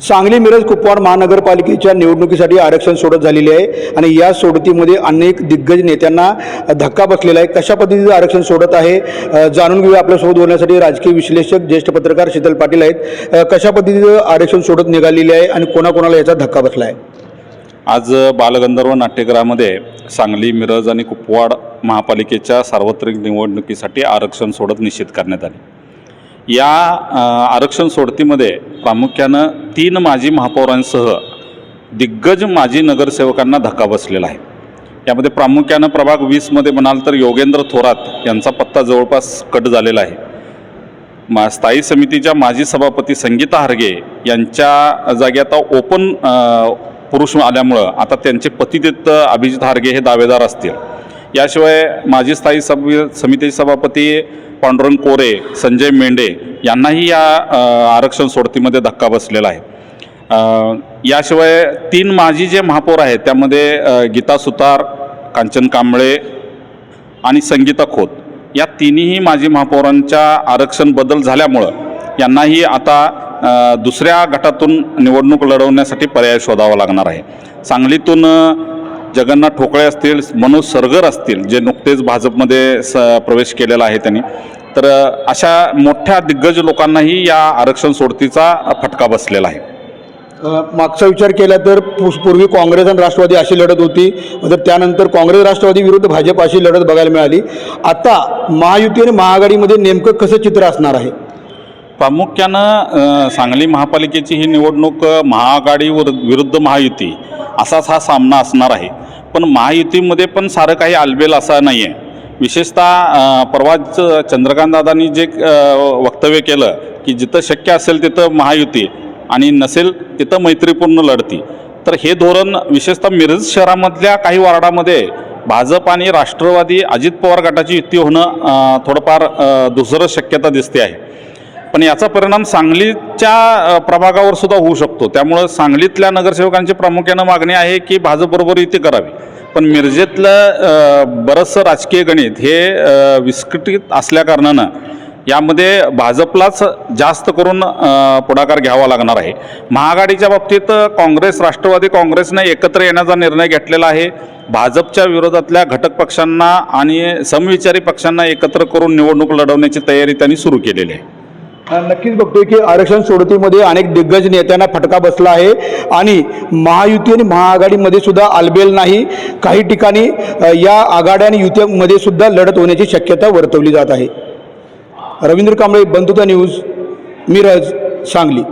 सांगली मिरज कुपवाड महानगरपालिकेच्या निवडणुकीसाठी आरक्षण सोडत झालेली आहे आणि या सोडतीमध्ये अनेक दिग्गज नेत्यांना धक्का बसलेला आहे. कशा पद्धतीचं आरक्षण सोडत आहे जाणून घेऊया आपल्यासोबत बोलण्यासाठी राजकीय विश्लेषक ज्येष्ठ पत्रकार शीतल पाटील आहेत. कशा पद्धतीचं आरक्षण सोडत निघालेले आहे आणि कोणाकोणाला याचा धक्का बसला आहे आज बालगंधर्व नाट्यगृहामध्ये सांगली मिरज आणि कुपवाड महापालिकेच्या सार्वत्रिक निवडणुकीसाठी आरक्षण सोडत निश्चित करण्यात आले. या आरक्षण सोडतीमध्ये प्रामुख्यानं तीन माजी महापौरांसह दिग्गज माजी नगरसेवकांना धक्का बसलेला आहे. यामध्ये प्रामुख्यानं प्रभाग वीसमध्ये म्हणाल तर योगेंद्र थोरात यांचा पत्ता जवळपास कट झालेला आहे. मा स्थायी समितीच्या माजी सभापती संगीता हरगे यांच्या जागी आता ओपन पुरुष आल्यामुळं आता त्यांचे पतितित्त अभिजित हारगे हे दावेदार असतील. याशिवाय माजी स्थायी सभ समितीचे सभापती पांडुरंग कोरे संजय मेंढे यांनाही या आरक्षण सोडतीमध्ये धक्का बसलेला आहे. याशिवाय तीन माजी जे महापौर आहेत त्यामध्ये गीता सुतार कांचन कांबळे आणि संगीता खोत या तिन्ही माजी महापौरांच्या आरक्षण बदल झाल्यामुळं यांनाही आता दुसऱ्या गटातून निवडणूक लढवण्यासाठी पर्याय शोधावा लागणार आहे. सांगलीतून जगन्नाथ ठोकळे असतील मनोज सरगर असतील जे नुकतेच भाजपमध्ये स प्रवेश केलेला आहे त्यांनी तर अशा मोठ्या दिग्गज लोकांनाही या आरक्षण सोडतीचा फटका बसलेला आहे. मागचा विचार केला तर पु- पूर्वी काँग्रेस आणि राष्ट्रवादी अशी लढत होती. तर त्यानंतर काँग्रेस राष्ट्रवादी विरुद्ध भाजप अशी लढत बघायला मिळाली. आता महायुती आणि महाआघाडीमध्ये नेमकं कसं चित्र असणार आहे? प्रामुख्यानं सांगली महापालिकेची ही निवडणूक महाआघाडी विरुद्ध महायुती असाच हा सामना असणार आहे. पण महायुतीमध्ये पण सारं काही आलबेल असा नाही आहे विशेषतः अ, परवाच चंद्रकांतदादांनी जे वक्तव्य केलं की जिथं शक्य असेल तिथं महायुती. आणि नसेल तिथं मैत्रीपूर्ण लढती. तर हे धोरण विशेषतः मिरज शहरामधल्या काही वार्डामध्ये भाजप आणि राष्ट्रवादी अजित पवार गटाची युती होणं थोडंफार दुसरं शक्यता दिसते आहे. पण याचा परिणाम सांगलीच्या प्रभागावर सुद्धा होऊ शकतो. त्यामुळं सांगलीतल्या नगरसेवकांची प्रामुख्यानं मागणी आहे की भाजपबरोबर युती करावी. पण मिरजेतलं बरंचसं राजकीय गणित हे विस्कटीत असल्याकारणानं यामध्ये भाजपलाच जास्त करून पुढाकार घ्यावा लागणार आहे. महाआघाडीच्या बाबतीत काँग्रेस राष्ट्रवादी काँग्रेसने एकत्र येण्याचा निर्णय घेतलेला आहे. भाजपच्या विरोधातल्या घटक पक्षांना आणि समविचारी पक्षांना एकत्र करून निवडणूक लढवण्याची तयारी त्यांनी सुरू केलेली आहे. नक्कीच बघतोय की आरक्षण सोडतीमध्ये अनेक दिग्गज नेत्यांना फटका बसला आहे आणि महायुती आणि महाआघाडीमध्ये सुद्धा आलबेल नाही. काही ठिकाणी या आघाड्या आणि युतीमध्ये सुद्धा लढत होण्याची शक्यता वर्तवली जात आहे. रवींद्र कांबळे बंधुता न्यूज मिरज सांगली.